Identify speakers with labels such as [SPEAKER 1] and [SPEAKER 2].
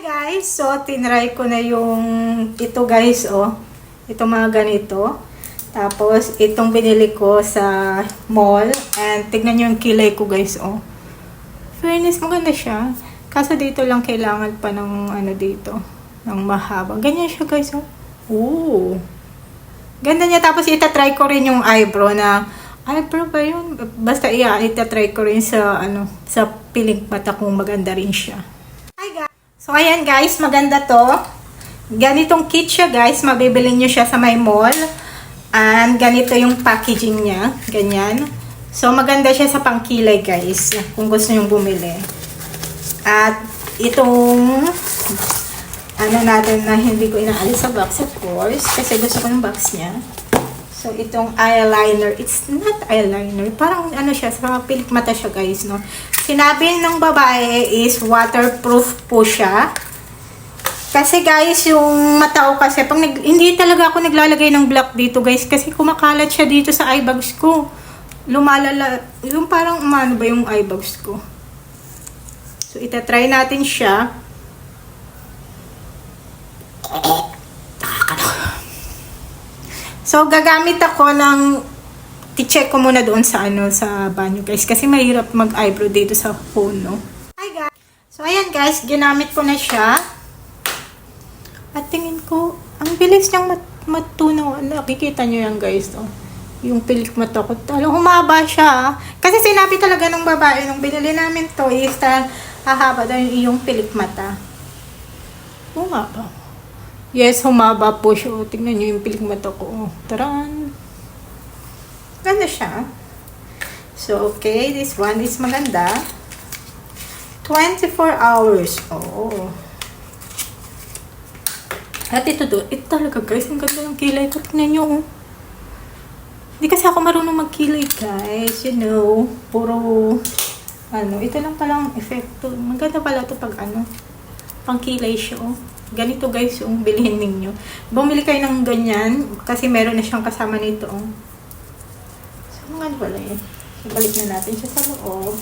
[SPEAKER 1] guys, so tinry ko na yung ito guys oh. Ito mga ganito. Tapos itong binili ko sa mall and tignan niyo yung kilay ko guys oh. Fairness maganda siya. Kaso dito lang kailangan pa ng ano dito, ng mahaba. Ganyan siya guys oh. Ooh. Ganda niya tapos itatry ko rin yung eyebrow na eyebrow ba yun? Basta iya, itatry ko rin sa ano, sa piling mata kung maganda rin siya. So, ayan guys, maganda to. Ganitong kit siya guys, mabibili nyo siya sa may mall. And ganito yung packaging niya, ganyan. So, maganda siya sa pangkilay guys, kung gusto nyo bumili. At itong ano natin na hindi ko inaalis sa box of course, kasi gusto ko yung box niya. So, itong eyeliner, it's not eyeliner. Parang ano siya, sa mga pilik mata siya guys, no? Sinabi ng babae is waterproof po siya. Kasi guys, yung mata ko kasi, pag nag, hindi talaga ako naglalagay ng black dito guys, kasi kumakalat siya dito sa eye bags ko. Lumalala, yung parang umano ba yung eye bags ko. So, itatry natin siya. So, gagamit ako ng i-check ko muna doon sa ano sa banyo guys kasi mahirap mag-eyebrow dito sa phone no. Hi guys. So ayan guys, ginamit ko na siya. At tingin ko, ang bilis niyang mat matunaw. Nakikita niyo yan guys, oh. Yung pilik mata ko. Talagang humaba siya. ah. Kasi sinabi talaga ng babae nung binili namin to is uh, hahaba daw yung pilik mata. Humaba. Yes, humaba po siya. Oh, Tingnan niyo yung pilik mata ko. Oh, taran. Ganda siya. So, okay. This one is maganda. 24 hours. Oh. At ito do, ito talaga guys, ang ganda ng kilay ko. Tingnan nyo, oh. Hindi kasi ako marunong magkilay, guys. You know, puro, ano, ito lang palang efekto. Maganda pala ito pag, ano, pangkilay siya, oh. Ganito, guys, yung bilhin ninyo. Bumili kayo ng ganyan, kasi meron na siyang kasama nito. So, mga pala yun. Ibalik na natin siya sa loob.